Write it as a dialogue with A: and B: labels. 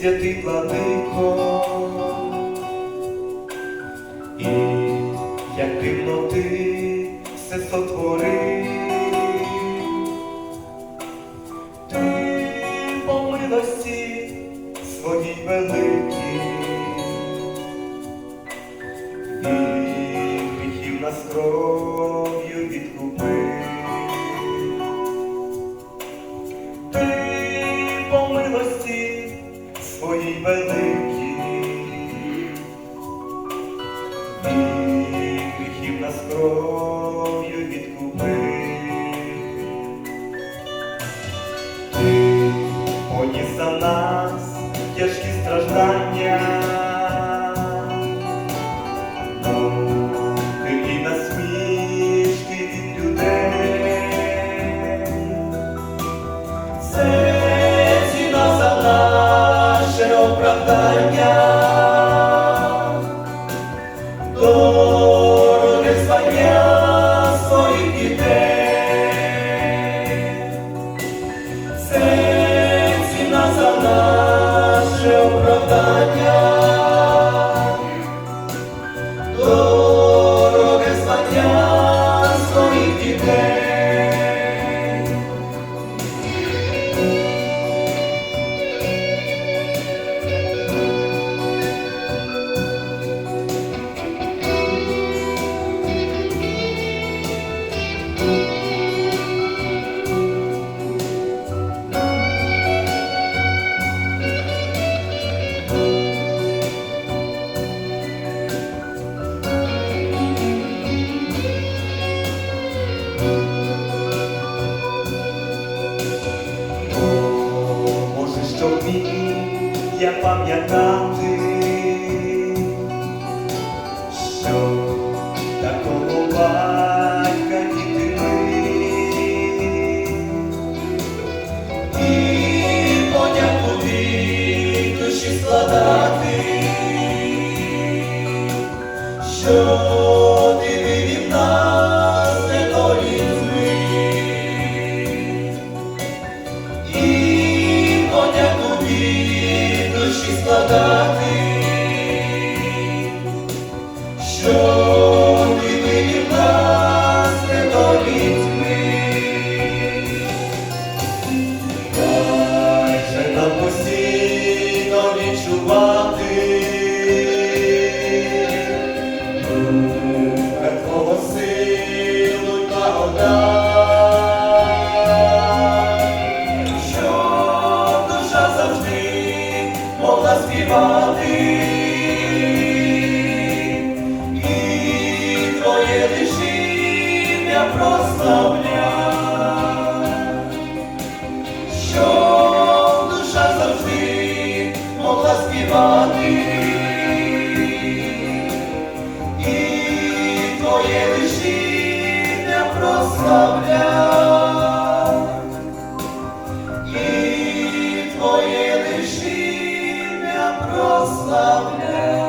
A: святий владико, і як дивно ти все сотворив, ти по милості своїй великій, від гріхів нас кров'ю своїй великій, від гріхів нас кров'ю відкупи, Ти поніс за нас тяжкі страждання, оправдання, пам'ятати, що такого батька діти ми, і подяку душі складати, що складати, що ти мені в нас не долітьми, дай же нам постійно відчувати. заспівати, і твоє лишіння прославля, що душа завжди могла твоє лишіння прославля. прославляй.